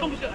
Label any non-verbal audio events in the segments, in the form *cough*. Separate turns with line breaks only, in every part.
东不来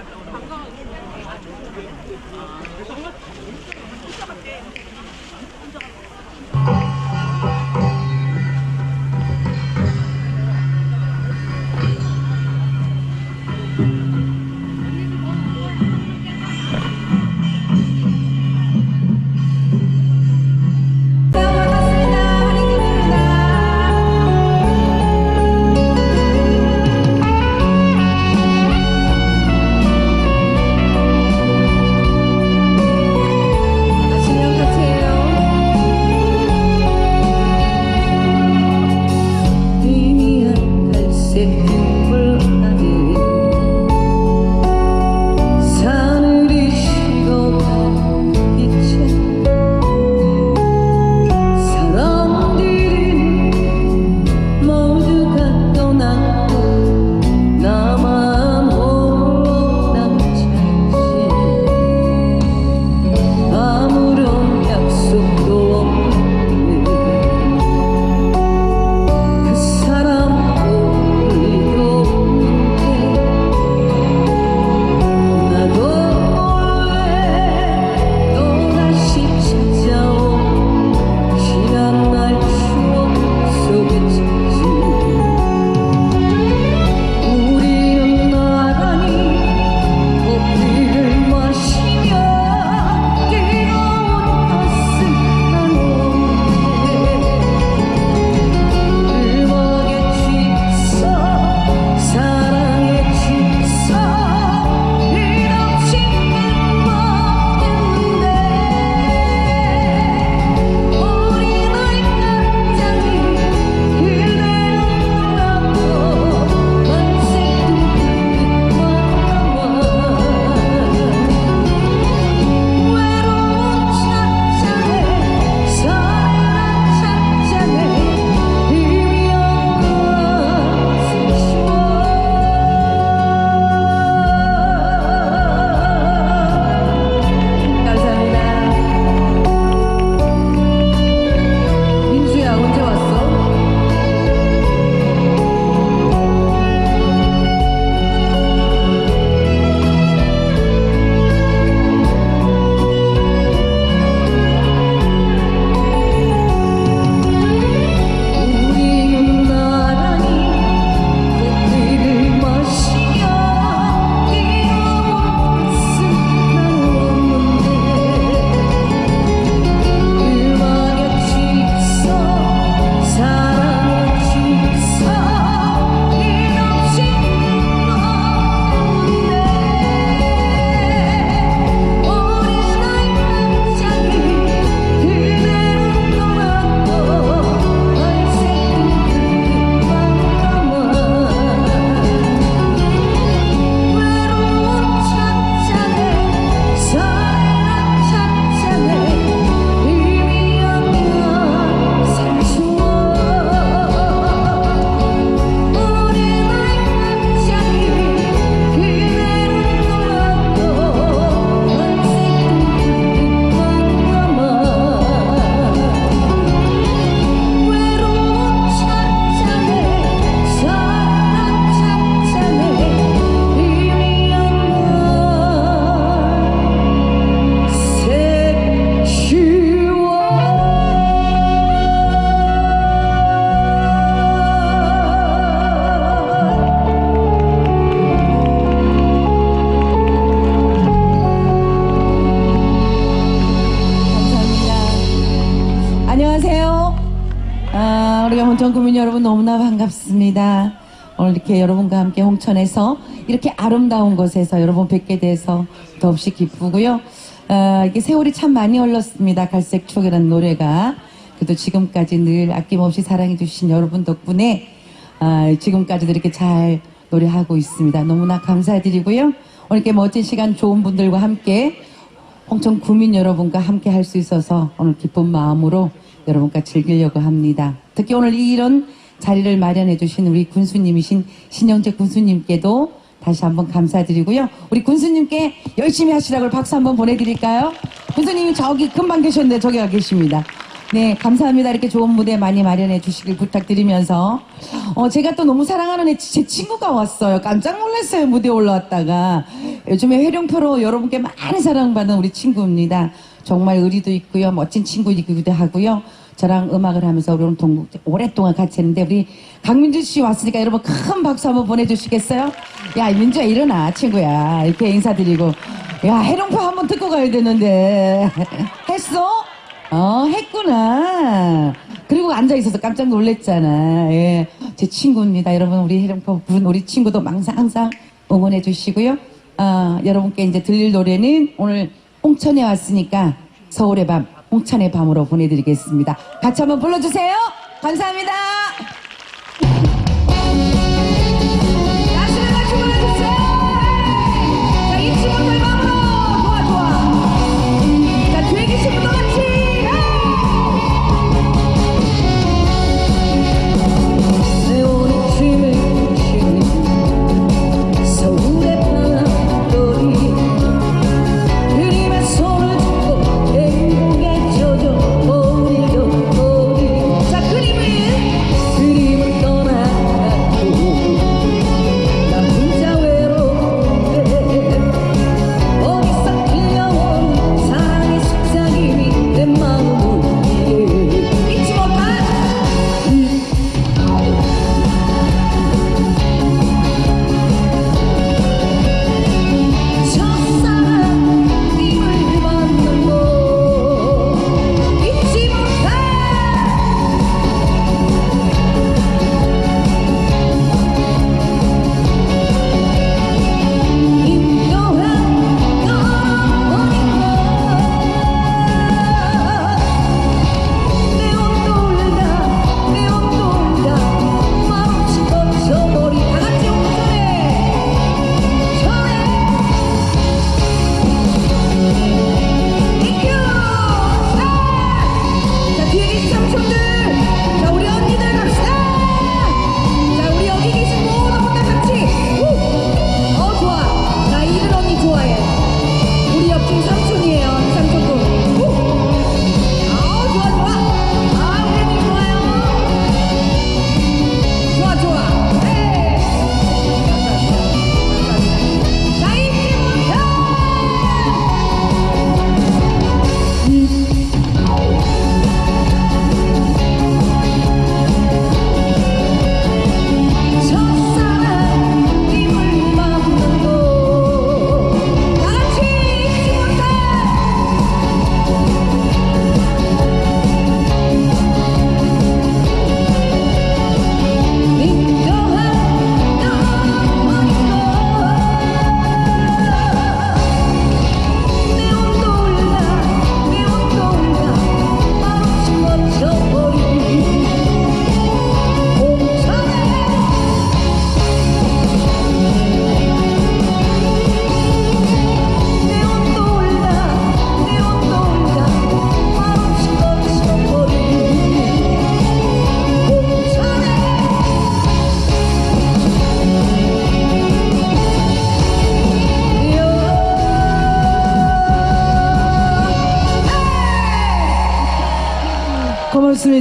홍천 구민 여러분 너무나 반갑습니다. 오늘 이렇게 여러분과 함께 홍천에서 이렇게 아름다운 곳에서 여러분 뵙게 돼서 더없이 기쁘고요. 아, 이게 세월이 참 많이 흘렀습니다. 갈색 추억이라는 노래가. 그래도 지금까지 늘 아낌없이 사랑해주신 여러분 덕분에 아, 지금까지도 이렇게 잘 노래하고 있습니다. 너무나 감사드리고요. 오늘 이렇게 멋진 시간 좋은 분들과 함께 홍천 구민 여러분과 함께 할 수 있어서 오늘 기쁜 마음으로 여러분과 즐기려고 합니다. 특히 오늘 이런 자리를 마련해 주신 우리 군수님이신 신영재 군수님께도 다시 한번 감사드리고요. 우리 군수님께 열심히 하시라고 박수 한번 보내드릴까요? 군수님이 저기 금방 계셨는데 저기 가 계십니다. 네, 감사합니다. 이렇게 좋은 무대 많이 마련해 주시길 부탁드리면서 어, 제가 또 너무 사랑하는 애, 제 친구가 왔어요. 깜짝 놀랐어요. 무대 올라왔다가. 요즘에 회룡표로 여러분께 많은 사랑받는 우리 친구입니다. 정말 의리도 있고요. 멋진 친구이기도 하고요. 저랑 음악을 하면서 우리 동국 오랫동안 같이 했는데 우리 강민주 씨 왔으니까 여러분 큰 박수 한번 보내주시겠어요? 야 민주야 일어나 친구야 이렇게 인사드리고 야 해룡표 한번 듣고 가야 되는데 *laughs* 했어? 어 했구나 그리고 앉아 있어서 깜짝 놀랐잖아 예, 제 친구입니다 여러분 우리 해룡표 부른 우리 친구도 항상 항상 응원해 주시고요 아, 여러분께 이제 들릴 노래는 오늘 홍천에 왔으니까 서울의 밤 홍천의 밤으로 보내드리겠습니다. 같이 한번 불러주세요. 감사합니다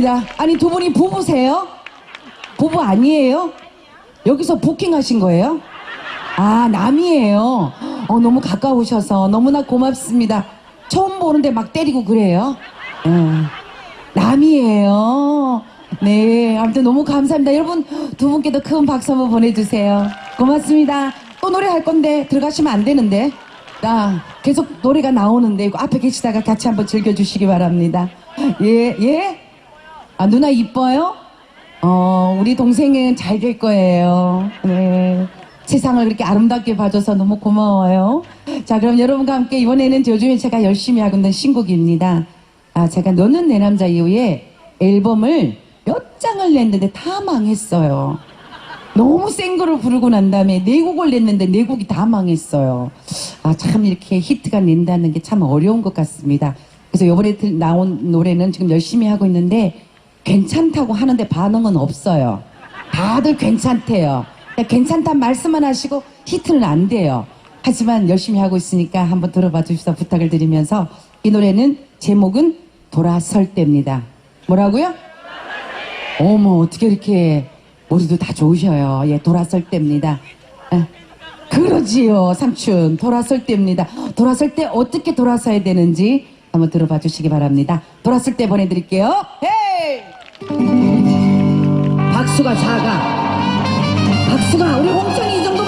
고맙습니다. 아니 두 분이 부부세요? 부부 아니에요? 여기서 부킹하신 거예요? 아 남이에요. 어 너무 가까우셔서 너무나 고맙습니다. 처음 보는데 막 때리고 그래요. 예. 남이에요. 네, 아무튼 너무 감사합니다. 여러분 두 분께도 큰 박수 한번 보내주세요. 고맙습니다. 또 노래 할 건데 들어가시면 안 되는데. 나 계속 노래가 나오는데 이거 앞에 계시다가 같이 한번 즐겨주시기 바랍니다. 예, 예. 아 누나 이뻐요? 어 우리 동생은 잘 될 거예요. 네. 세상을 그렇게 아름답게 봐줘서 너무 고마워요. 자 그럼 여러분과 함께 이번에는 요즘에 제가 열심히 하고 있는 신곡입니다. 아 제가 너는 내 남자 이후에 앨범을 몇 장을 냈는데 다 망했어요. 너무 센 거를 부르고 난 다음에 네 곡을 냈는데 네 곡이 다 망했어요. 아, 참 이렇게 히트가 낸다는 게 참 어려운 것 같습니다. 그래서 이번에 들- 나온 노래는 지금 열심히 하고 있는데 괜찮다고 하는데 반응은 없어요. 다들 괜찮대요. 괜찮단 말씀만 하시고 히트는 안 돼요. 하지만 열심히 하고 있으니까 한번 들어봐 주십사 부탁을 드리면서 이 노래는 제목은 돌아설 때입니다. 뭐라고요? 어머 어떻게 이렇게 머리도 다 좋으셔요. 예, 돌아설 때입니다. 아, 그러지요 삼촌 돌아설 때입니다. 돌아설 때 어떻게 돌아서야 되는지 한번 들어봐 주시기 바랍니다. 돌아설 때 보내드릴게요. 헤이!
박수가 작아. 박수가 우리 홍천이 이 정도